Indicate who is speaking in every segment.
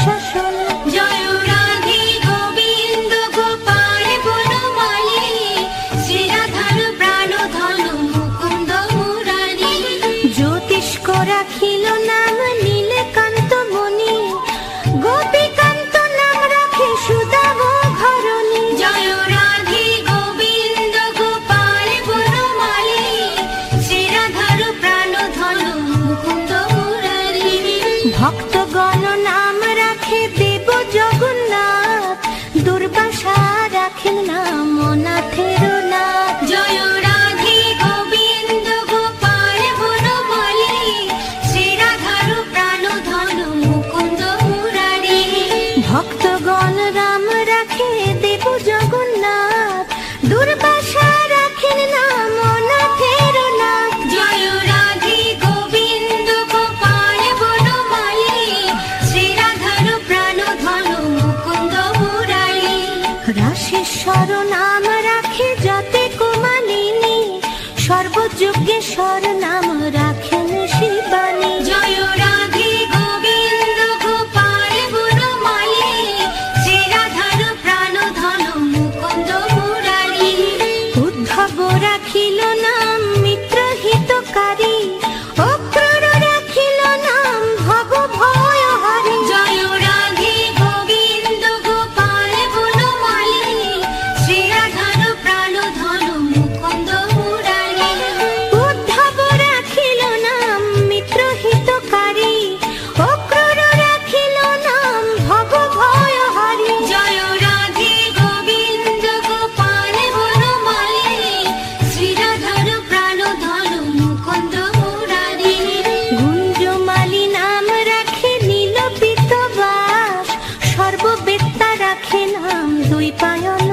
Speaker 1: শাসন দেব জগন্নাথ রাশেশ্বর দুই পায়ন।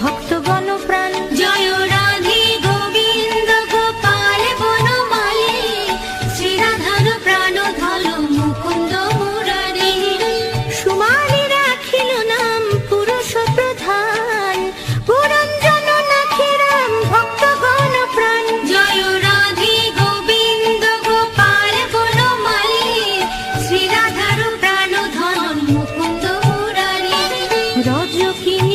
Speaker 1: ভক্তগণ
Speaker 2: জয় রাধে গোবিন্দ গোপাল বনমালে। শ্রীরাধার প্রাণ
Speaker 1: রাখিল নাম পুরুষ প্রধান। পুরঞ্জন নাখি রাম ভক্তগণ প্রাণ।
Speaker 2: জয় রাধে গোবিন্দ গোপাল শ্রীরাধার প্রাণ ধন মুকুন্দ
Speaker 1: রজকিনী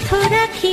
Speaker 1: স্বার্থ রাখি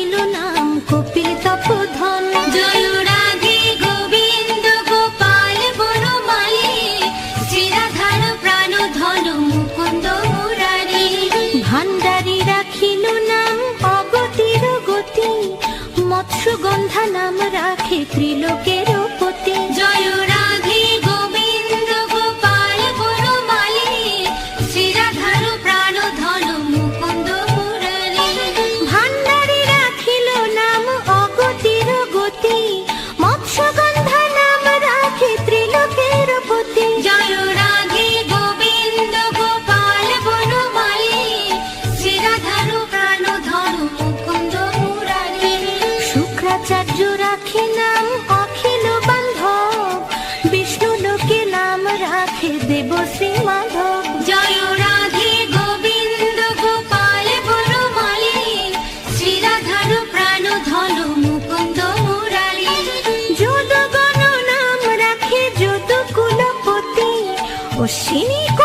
Speaker 1: 不是你。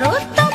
Speaker 1: ろった